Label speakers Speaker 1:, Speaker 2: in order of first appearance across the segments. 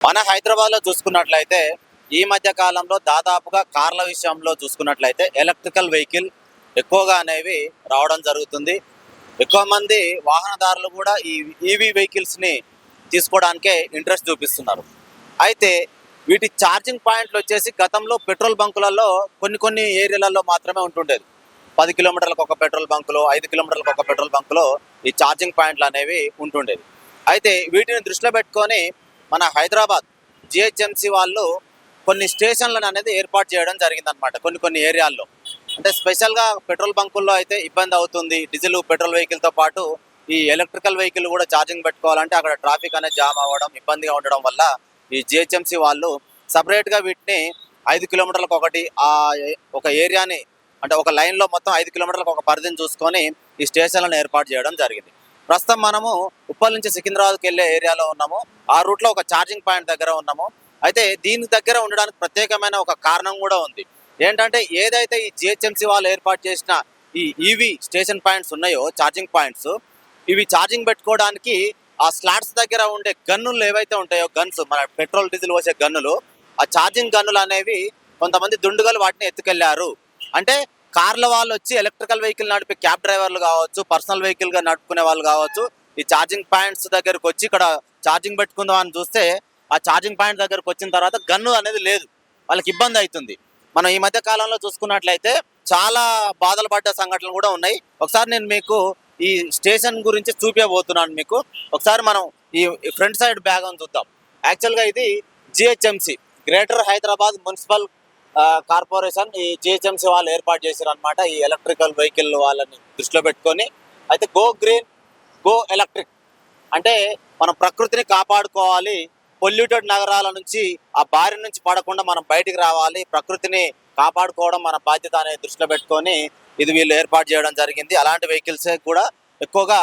Speaker 1: మన హైదరాబాద్లో చూసుకున్నట్లయితే ఈ మధ్య కాలంలో దాదాపుగా కార్ల విషయంలో చూసుకున్నట్లయితే ఎలక్ట్రికల్ వెహికల్ ఎక్కువగా అనేవి రావడం జరుగుతుంది. ఎక్కువ మంది వాహనదారులు కూడా ఈ ఈవీ వెహికల్స్ని తీసుకోవడానికే ఇంట్రెస్ట్ చూపిస్తున్నారు. అయితే వీటి ఛార్జింగ్ పాయింట్లు వచ్చేసి గతంలో పెట్రోల్ బంకులలో కొన్ని కొన్ని ఏరియాలలో మాత్రమే ఉంటుండేది. పది కిలోమీటర్లకు ఒక పెట్రోల్ బంకులో ఐదు కిలోమీటర్లకు ఒక పెట్రోల్ బంకులో ఈ ఛార్జింగ్ పాయింట్లు అనేవి ఉంటుండేవి. అయితే వీటిని దృష్టిలో పెట్టుకొని మన హైదరాబాద్ జిహెచ్ఎంసీ వాళ్ళు కొన్ని స్టేషన్లను అనేది ఏర్పాటు చేయడం జరిగిందనమాట కొన్ని కొన్ని ఏరియాల్లో. అంటే స్పెషల్గా పెట్రోల్ బంకుల్లో అయితే ఇబ్బంది అవుతుంది డీజిల్ పెట్రోల్ వెహికల్తో పాటు ఈ ఎలక్ట్రికల్ వెహికల్ కూడా ఛార్జింగ్ పెట్టుకోవాలంటే అక్కడ ట్రాఫిక్ అనేది జామ్ అవ్వడం ఇబ్బందిగా ఉండడం వల్ల ఈ జిహెచ్ఎంసీ వాళ్ళు సపరేట్గా వీటిని ఐదు కిలోమీటర్లకు ఒకటి ఆ ఒక ఏరియాని అంటే ఒక లైన్లో మొత్తం ఐదు కిలోమీటర్లకు ఒక పరిధిని చూసుకొని ఈ స్టేషన్లను ఏర్పాటు చేయడం జరిగింది. ప్రస్తుతం మనము ఉప్పల్ నుంచి సికింద్రాబాద్కి వెళ్ళే ఏరియాలో ఉన్నాము. ఆ రూట్లో ఒక ఛార్జింగ్ పాయింట్ దగ్గర ఉన్నాము. అయితే దీని దగ్గర ఉండడానికి ప్రత్యేకమైన ఒక కారణం కూడా ఉంది. ఏంటంటే ఏదైతే ఈ జిహెచ్ఎంసీ వాళ్ళు ఏర్పాటు చేసిన ఈ ఈవీ స్టేషన్ పాయింట్స్ ఉన్నాయో ఛార్జింగ్ పాయింట్స్ ఇవి ఛార్జింగ్ పెట్టుకోవడానికి ఆ స్లాట్స్ దగ్గర ఉండే గన్నులు ఏవైతే ఉంటాయో గన్స్ మన పెట్రోల్ డీజిల్ పోసే గన్నులు ఆ ఛార్జింగ్ గన్నులు అనేవి కొంతమంది దుండుగలు వాటిని ఎత్తుకెళ్ళారు. అంటే కార్ల వాళ్ళు వచ్చి ఎలక్ట్రికల్ వెహికల్ నడిపే క్యాబ్ డ్రైవర్లు కావచ్చు పర్సనల్ వెహికల్గా నడుపుకునే వాళ్ళు కావచ్చు ఈ ఛార్జింగ్ పాయింట్స్ దగ్గరకు వచ్చి ఇక్కడ ఛార్జింగ్ పెట్టుకుందాం అని చూస్తే ఆ ఛార్జింగ్ పాయింట్ దగ్గరకు వచ్చిన తర్వాత గన్ను అనేది లేదు. వాళ్ళకి ఇబ్బంది అవుతుంది. మనం ఈ మధ్య కాలంలో చూసుకున్నట్లయితే చాలా బాధలు పడ్డ సంఘటనలు కూడా ఉన్నాయి. ఒకసారి నేను మీకు ఈ స్టేషన్ గురించి చూపించబోతున్నాను మీకు. ఒకసారి మనం ఈ ఫ్రంట్ సైడ్ బ్యాగ్ అని చూద్దాం. యాక్చువల్గా ఇది GHMC greater Hyderabad municipal corporation ఈ జిహెచ్ఎంసీ వాళ్ళు ఏర్పాటు చేశారు అనమాట ఈ ఎలక్ట్రికల్ వెహికల్ వాళ్ళని దృష్టిలో పెట్టుకొని. అయితే గో గ్రీన్ గో ఎలక్ట్రిక్ అంటే మనం ప్రకృతిని కాపాడుకోవాలి. పొల్యూటెడ్ నగరాల నుంచి ఆ బారి నుంచి పడకుండా మనం బయటికి రావాలి. ప్రకృతిని కాపాడుకోవడం మన బాధ్యత అనే దృష్టిలో పెట్టుకొని ఇది వీళ్ళు ఏర్పాటు చేయడం జరిగింది. అలాంటి వెహికల్స్ కూడా ఎక్కువగా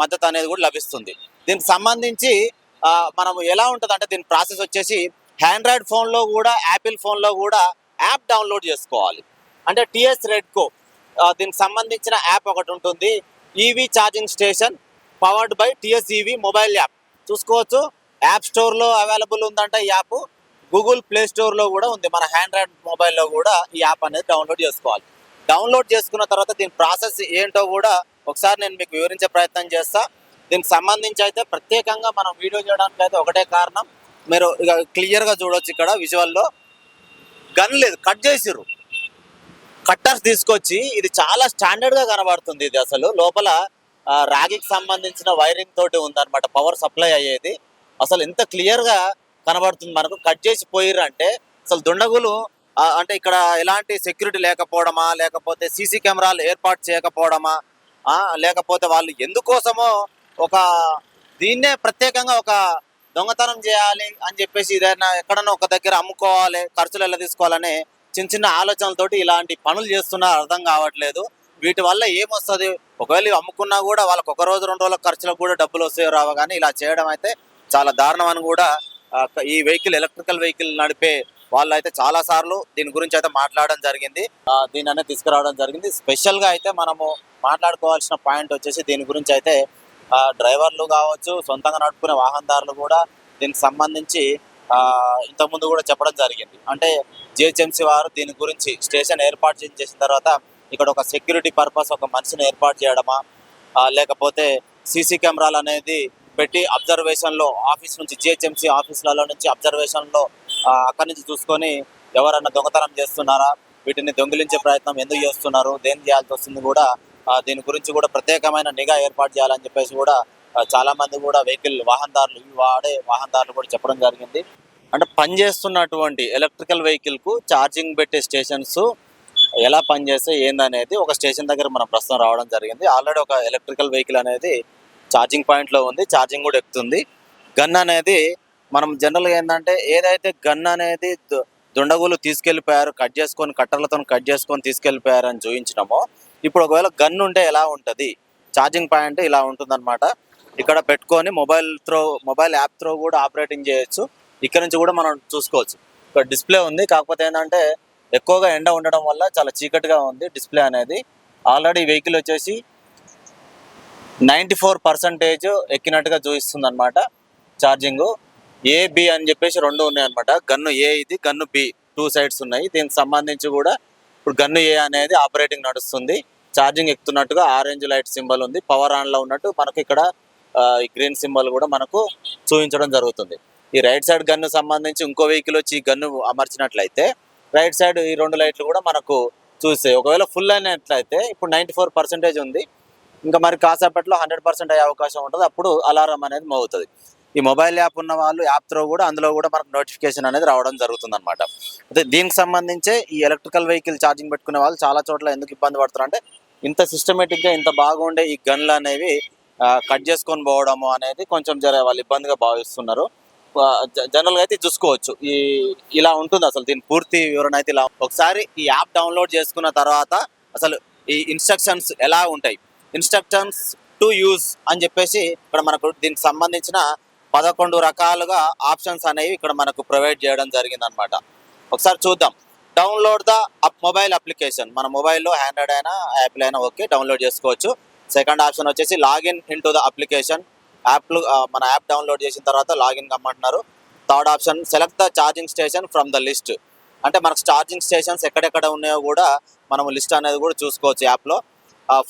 Speaker 1: మద్దతు అనేది కూడా లభిస్తుంది. దీనికి సంబంధించి మనం ఎలా ఉంటుంది అంటే దీని ప్రాసెస్ వచ్చేసి ఆండ్రాయిడ్ ఫోన్లో కూడా యాపిల్ ఫోన్లో కూడా యాప్ డౌన్లోడ్ చేసుకోవాలి. అంటే టిఎస్ రెడ్కో దీనికి సంబంధించిన యాప్ ఒకటి ఉంటుంది. EV charging station powered by TS EV mobile app చూసుకోవచ్చు. యాప్ స్టోర్లో అవైలబుల్ ఉందంటే ఈ యాప్ గూగుల్ ప్లే స్టోర్లో కూడా ఉంది. మన ఆండ్రాయిడ్ మొబైల్లో కూడా ఈ యాప్ అనేది డౌన్లోడ్ చేసుకోవాలి. డౌన్లోడ్ చేసుకున్న తర్వాత దీని ప్రాసెస్ ఏంటో కూడా ఒకసారి నేను మీకు వివరించే ప్రయత్నం చేస్తా. దీనికి సంబంధించి అయితే ప్రత్యేకంగా మనం వీడియో చేయడానికి అయితే ఒకటే కారణం. మీరు ఇక క్లియర్గా చూడొచ్చు ఇక్కడ విజువల్లో గన్ లేదు కట్ చేసిర్రు. కట్టర్స్ తీసుకొచ్చి ఇది చాలా స్టాండర్డ్గా కనబడుతుంది ఇది అసలు. లోపల రాగికి సంబంధించిన వైరింగ్ తోటి ఉందన్నమాట పవర్ సప్లై అయ్యేది. అసలు ఎంత క్లియర్గా కనబడుతుంది మనకు. కట్ చేసి పోయిర్రు అంటే అసలు దుండగులు అంటే ఇక్కడ ఎలాంటి సెక్యూరిటీ లేకపోవడమా లేకపోతే సీసీ కెమెరాలు ఏర్పాటు చేయకపోవడమా లేకపోతే వాళ్ళు ఎందుకోసమో ఒక దీన్నే ప్రత్యేకంగా ఒక దొంగతనం చేయాలి అని చెప్పేసి ఏదైనా ఎక్కడన్నా ఒక దగ్గర అమ్ముకోవాలి ఖర్చులు ఎలా తీసుకోవాలని చిన్న చిన్న ఆలోచనలతోటి ఇలాంటి పనులు చేస్తున్నారు అర్థం కావట్లేదు. వీటి వల్ల ఏమొస్తుంది? ఒకవేళ అమ్ముకున్నా కూడా వాళ్ళకి ఒక రోజు రెండు రోజుల ఖర్చులకు కూడా డబ్బులు వస్తాయో రావు కానీ ఇలా చేయడం అయితే చాలా దారుణం అని కూడా ఈ వెహికల్ ఎలక్ట్రికల్ వెహికల్ నడిపే వాళ్ళు అయితే చాలా సార్లు దీని గురించి అయితే మాట్లాడడం జరిగింది. దీని అనేది తీసుకురావడం జరిగింది. స్పెషల్గా అయితే మనము మాట్లాడుకోవాల్సిన పాయింట్ వచ్చేసి దీని గురించి అయితే డ్రైవర్లు కావచ్చు సొంతంగా నడుపుకునే వాహనదారులు కూడా దీనికి సంబంధించి ఇంతకుముందు కూడా చెప్పడం జరిగింది. అంటే జిహెచ్ఎంసీ వారు దీని గురించి స్టేషన్ ఏర్పాటు చేసిన తర్వాత ఇక్కడ ఒక సెక్యూరిటీ పర్పస్ ఒక మనిషిని ఏర్పాటు చేయడమా లేకపోతే సీసీ కెమెరాలు అనేది పెట్టి అబ్జర్వేషన్లో ఆఫీస్ నుంచి జిహెచ్ఎంసీ ఆఫీసులలో నుంచి అబ్జర్వేషన్లో అక్కడి నుంచి చూసుకొని ఎవరన్నా దొంగతనం చేస్తున్నారా వీటిని దొంగిలించే ప్రయత్నం ఎందుకు చేస్తున్నారు దేని చేయాల్సి వస్తుంది కూడా దీని గురించి కూడా ప్రత్యేకమైన నిఘా ఏర్పాటు చేయాలని చెప్పేసి కూడా చాలా మంది కూడా వెహికల్ వాహనదారులు ఇవి వాడే వాహనదారులు కూడా చెప్పడం జరిగింది. అంటే పనిచేస్తున్నటువంటి ఎలక్ట్రికల్ వెహికల్కు ఛార్జింగ్ పెట్టే స్టేషన్స్ ఎలా పనిచేస్తే ఏందనేది ఒక స్టేషన్ దగ్గర మనం ప్రస్తుతం రావడం జరిగింది. ఆల్రెడీ ఒక ఎలక్ట్రికల్ వెహికల్ అనేది ఛార్జింగ్ పాయింట్లో ఉంది ఛార్జింగ్ కూడా ఎక్కుతుంది. గన్ అనేది మనం జనరల్గా ఏంటంటే ఏదైతే గన్ అనేది దుండగులు తీసుకెళ్ళిపోయారు కట్ చేసుకొని కట్టర్లతో కట్ చేసుకొని తీసుకెళ్ళిపోయారు అని చూపించినామో ఇప్పుడు ఒకవేళ గన్ ఉంటే ఎలా ఉంటుంది? ఛార్జింగ్ పాయింట్ ఇలా ఉంటుందన్నమాట. ఇక్కడ పెట్టుకొని mobile through mobile app through కూడా ఆపరేటింగ్ చేయొచ్చు. ఇక్కడ నుంచి కూడా మనం చూసుకోవచ్చు. ఇక్కడ డిస్ప్లే ఉంది. కాకపోతే ఏంటంటే ఎక్కువగా ఎండ ఉండడం వల్ల చాలా చీకటిగా ఉంది డిస్ప్లే అనేది. ఆల్రెడీ వెహికల్ వచ్చేసి నైంటీ ఫోర్ పర్సెంటేజ్ ఎక్కినట్టుగా చూపిస్తుంది అనమాట ఛార్జింగ్. ఏ బి అని చెప్పేసి రెండు ఉన్నాయి అనమాట గన్ను ఏ ఇది గన్ను బి. టూ సైడ్స్ ఉన్నాయి. దీనికి సంబంధించి కూడా ఇప్పుడు గన్ను ఏ అనేది ఆపరేటింగ్ నడుస్తుంది. ఛార్జింగ్ ఎక్కుతున్నట్టుగా ఆరెంజ్ లైట్ సింబల్ ఉంది. పవర్ ఆన్లో ఉన్నట్టు మనకి ఇక్కడ ఈ గ్రీన్ సింబల్ కూడా మనకు చూపించడం జరుగుతుంది. ఈ రైట్ సైడ్ గన్ను సంబంధించి ఇంకో వెహికల్ వచ్చి ఈ గన్ను అమర్చినట్లయితే రైట్ సైడ్ ఈ రెండు లైట్లు కూడా మనకు చూస్తాయి. ఒకవేళ ఫుల్ అయినట్లయితే ఇప్పుడు నైంటీ ఫోర్ పర్సెంటేజ్ ఉంది. ఇంకా మరి కాసేపట్లో హండ్రెడ్ పర్సెంట్ అయ్యే అవకాశం ఉంటుంది. అప్పుడు అలారం అనేది మోగుతుంది. ఈ మొబైల్ యాప్ ఉన్న వాళ్ళు యాప్ త్రో కూడా అందులో కూడా మనకు నోటిఫికేషన్ అనేది రావడం జరుగుతుంది అనమాట అయితే దీనికి సంబంధించే ఈ ఎలక్ట్రికల్ వెహికల్ ఛార్జింగ్ పెట్టుకునే వాళ్ళు చాలా చోట్ల ఎందుకు ఇబ్బంది పడుతున్నారు అంటే ఇంత సిస్టమేటిక్గా ఇంత బాగుండే ఈ గన్లు అనేవి కట్ చేసుకొని పోవడము అనేది కొంచెం జర వాళ్ళు ఇబ్బందిగా భావిస్తున్నారు. జనరల్గా అయితే చూసుకోవచ్చు. ఈ ఇలా ఉంటుంది అసలు దీని పూర్తి వివరణ అయితే ఇలా ఒకసారి ఈ యాప్ డౌన్లోడ్ చేసుకున్న తర్వాత అసలు ఈ ఇన్స్ట్రక్షన్స్ ఎలా ఉంటాయి? ఇన్స్ట్రక్షన్స్ టు యూజ్ అని చెప్పేసి ఇక్కడ మనకు దీనికి సంబంధించిన పదకొండు రకాలుగా ఆప్షన్స్ అనేవి ఇక్కడ మనకు ప్రొవైడ్ చేయడం జరిగింది అనమాట ఒకసారి చూద్దాం. Download the app mobile application మన మొబైల్లో హ్యాండ్రాయిడ్ అయినా యాప్లో అయినా ఓకే డౌన్లోడ్ చేసుకోవచ్చు. సెకండ్ ఆప్షన్ వచ్చేసి login in to the application యాప్లు మన యాప్ డౌన్లోడ్ చేసిన తర్వాత login కమ్మంటున్నారు. Third option select the charging station from the list అంటే మనకు ఛార్జింగ్ స్టేషన్స్ ఎక్కడెక్కడ ఉన్నాయో కూడా మనం లిస్ట్ అనేది కూడా చూసుకోవచ్చు యాప్లో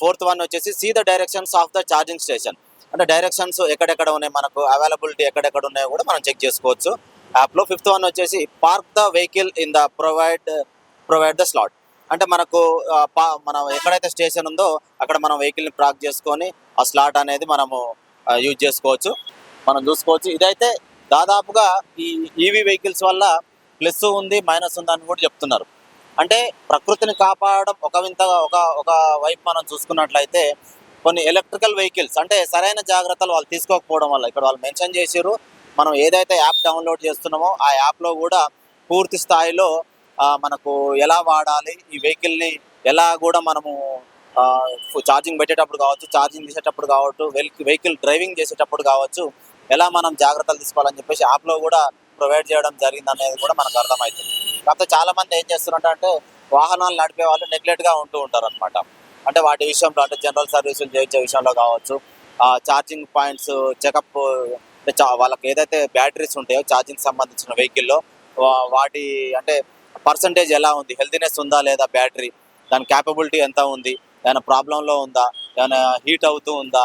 Speaker 1: ఫోర్త్ వన్ వచ్చేసి see the directions of the charging station అంటే డైరెక్షన్స్ ఎక్కడెక్కడ ఉన్నాయి మనకు అవైలబిలిటీ ఎక్కడెక్కడ ఉన్నాయో కూడా మనం చెక్ చేసుకోవచ్చు. యాప్లో ఫిఫ్త్ వన్ వచ్చేసి park the vehicle in the provide provide the slot. అంటే మనకు పా- మనం ఎక్కడైతే స్టేషన్ ఉందో అక్కడ మనం వెహికల్ని పార్క్ చేసుకొని ఆ స్లాట్ అనేది మనము యూజ్ చేసుకోవచ్చు. మనం చూసుకోవచ్చు. ఇదైతే దాదాపుగా ఈ ఈవీ వెహికల్స్ వల్ల ప్లస్ ఉంది మైనస్ ఉంది అని కూడా చెప్తున్నారు. అంటే ప్రకృతిని కాపాడడం ఒక వింతగా ఒక ఒక వైపు మనం చూసుకున్నట్లయితే కొన్ని ఎలక్ట్రికల్ వెహికల్స్ అంటే సరైన జాగ్రత్తలు వాళ్ళు తీసుకోకపోవడం వల్ల ఇక్కడ వాళ్ళు మెన్షన్ చేసారు మనం ఏదైతే యాప్ డౌన్లోడ్ చేస్తున్నామో ఆ యాప్లో కూడా పూర్తి స్థాయిలో మనకు ఎలా వాడాలి ఈ వెహికల్ని ఎలా కూడా మనము ఛార్జింగ్ పెట్టేటప్పుడు కావచ్చు ఛార్జింగ్ చేసేటప్పుడు కావచ్చు వెహికల్ డ్రైవింగ్ చేసేటప్పుడు కావచ్చు ఎలా మనం జాగ్రత్తలు తీసుకోవాలని చెప్పేసి యాప్లో కూడా ప్రొవైడ్ చేయడం జరిగింది అనేది కూడా మనకు అర్థమవుతుంది. కాకపోతే చాలామంది ఏం చేస్తున్నారంటే వాహనాలు నడిపే వాళ్ళు నెగ్లెక్ట్గా ఉంటూ ఉంటారు అనమాట అంటే వాటి విషయంలో అంటే జనరల్ సర్వీసులు చేయించే విషయంలో కావచ్చు ఛార్జింగ్ పాయింట్స్ చెకప్ అంటే చా- వాళ్ళకి ఏదైతే బ్యాటరీస్ ఉంటాయో ఛార్జింగ్ సంబంధించిన వెహికల్లో వాటి అంటే పర్సంటేజ్ ఎలా ఉంది? హెల్తీనెస్ ఉందా లేదా బ్యాటరీ దాని క్యాపబిలిటీ ఎంత ఉంది? ఏమైనా ప్రాబ్లంలో ఉందా? ఏమైనా హీట్ అవుతూ ఉందా?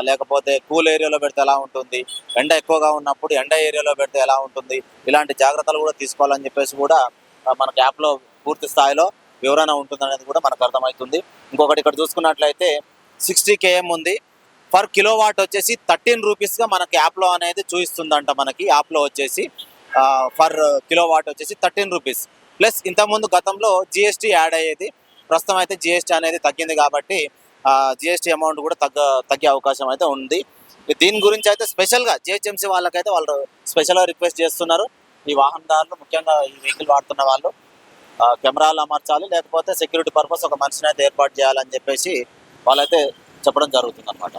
Speaker 1: లేకపోతే కూల్ ఏరియాలో పెడితే ఎలా ఉంటుంది? ఎండ ఎక్కువగా ఉన్నప్పుడు ఎండ ఏరియాలో పెడితే ఎలా ఉంటుంది? ఇలాంటి జాగ్రత్తలు కూడా తీసుకోవాలని చెప్పేసి కూడా మన మనకి యాప్లో పూర్తి స్థాయిలో వివరణ ఉంటుంది అనేది కూడా మనకు అర్థమవుతుంది. ఇంకొకటి ఇక్కడ చూసుకున్నట్లయితే సిక్స్టీ కేఎం ఉంది. పర్ కిలో వాట్ వచ్చేసి థర్టీన్ రూపీస్గా మనకి యాప్లో అనేది చూపిస్తుందంట మనకి. యాప్లో వచ్చేసి పర్ కిలో వాట్ వచ్చేసి థర్టీన్ రూపీస్. ప్లస్ ఇంతకుముందు గతంలో జిఎస్టీ యాడ్ అయ్యేది. ప్రస్తుతం అయితే జిఎస్టీ అనేది తగ్గింది కాబట్టి జిఎస్టీ అమౌంట్ కూడా తగ్గ తగ్గే అవకాశం అయితే ఉంది. దీని గురించి అయితే స్పెషల్గా జిహెచ్ఎంసీ వాళ్ళకైతే వాళ్ళు స్పెషల్గా రిక్వెస్ట్ చేస్తున్నారు. ఈ వాహనదారులు ముఖ్యంగా ఈ వెహికల్ వాడుతున్న వాళ్ళు కెమెరాలు అమర్చాలి లేకపోతే సెక్యూరిటీ పర్పస్ ఒక మనిషిని అయితే ఏర్పాటు చేయాలని చెప్పేసి వాళ్ళైతే చెప్పడం జరుగుతుంది అనమాట